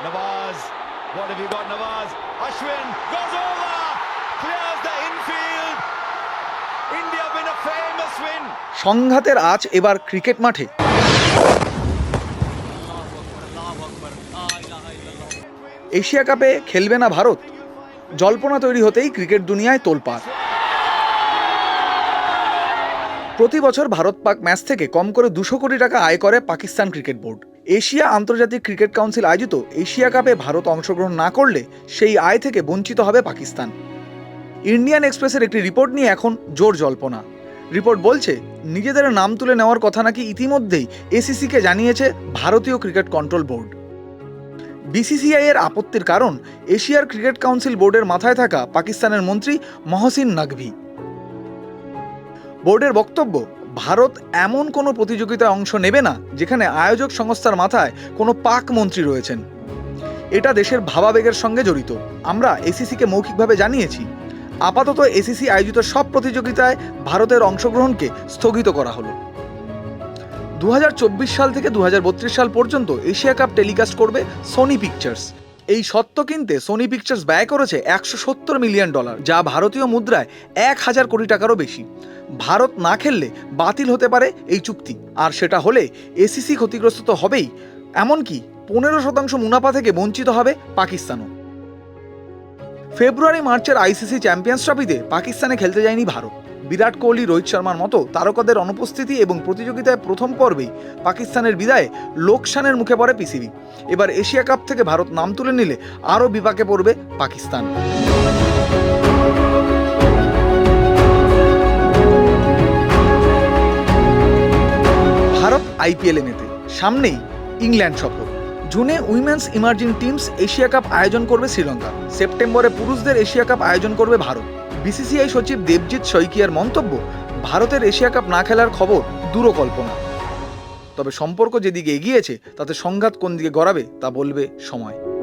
Nawaz, what have you got, Nawaz? Ashwin goes over, clears the infield. India win a famous win. সংঘাতের আজ এবার cricket মাঠে Asia কাপে খেলবে না ভারত জল্পনা তৈরি হতেই ক্রিকেট দুনিয়ায় তোলপাড় প্রতি বছর ভারত পাক ম্যাচ থেকে কম করে দুশো কোটি টাকা আয় করে পাকিস্তান ক্রিকেট বোর্ড এশিয়া আন্তর্জাতিক ক্রিকেট কাউন্সিল আয়োজিত এশিয়া কাপে ভারত অংশগ্রহণ না করলে সেই আয় থেকে বঞ্চিত হবে পাকিস্তান। ইন্ডিয়ান এক্সপ্রেসের একটি রিপোর্ট নিয়ে এখন জোর জল্পনা। রিপোর্ট বলছে, নিজেদের নাম তুলে নেওয়ার কথা নাকি ইতিমধ্যেই এসিসিকে জানিয়েছে ভারতীয় ক্রিকেট কন্ট্রোল বোর্ড। বিসিসিআই এর আপত্তির কারণ, এশিয়ার ক্রিকেট কাউন্সিল বোর্ডের মাথায় থাকা পাকিস্তানের মন্ত্রী মহসিন নাকভি বোর্ডের বক্তব্য ভারত এমন কোনো প্রতিযোগিতায় অংশ নেবে না যেখানে আয়োজক সংস্থার মাথায় কোনো পাক মন্ত্রী রয়েছেন। এটা দেশের ভাবাবেগের সঙ্গে জড়িত। আমরা এসিসিকে মৌখিকভাবে জানিয়েছি। আপাতত এসিসি আয়োজিত সব প্রতিযোগিতায় ভারতের অংশগ্রহণকে স্থগিত করা হলো। দু হাজার চব্বিশ সাল থেকে দু হাজার বত্রিশ সাল পর্যন্ত এশিয়া কাপ টেলিকাস্ট করবে সোনি পিকচার্স এই সত্য কিনতে সোনি পিকচার্স ব্যয় করেছে একশো সত্তর মিলিয়ন ডলার, যা ভারতীয় মুদ্রায় এক হাজার কোটি টাকারও বেশি। ভারত না খেললে বাতিল হতে পারে এই চুক্তি। আর সেটা হলে এসিসি ক্ষতিগ্রস্ত তো হবেই, এমনকি পনেরো শতাংশ মুনাফা থেকে বঞ্চিত হবে পাকিস্তানও। ফেব্রুয়ারি, মার্চের আইসিসি চ্যাম্পিয়ন্স ট্রফিতে পাকিস্তানে খেলতে যায়নি ভারত। বিরাট কোহলি, রোহিত শর্মার মতো তারকাদের অনুপস্থিতি এবং প্রতিযোগিতায় প্রথম পর্বেই পাকিস্তানের বিদায়ে লোকসানের মুখে পড়ে পিসিবি। এবার এশিয়া কাপ থেকে ভারত নাম তুলে নিলে আরও বিপাকে পড়বে পাকিস্তান। ভারত আইপিএলে মেতে, সামনেই ইংল্যান্ড সফর। জুনে women's emerging teams Asia cup আয়োজন করবে শ্রীলঙ্কা। সেপ্টেম্বরে পুরুষদের এশিয়া কাপ আয়োজন করবে ভারত। বিসিসিআই সচিব দেবজিৎ শইকিয়ার মন্তব্য, ভারতের এশিয়া কাপ না খেলার খবর দূরকল্পনা। তবে সম্পর্ক যেদিকে এগিয়েছে, তাতে সংঘাত কোন দিকে গড়াবে, তা বলবে সময়।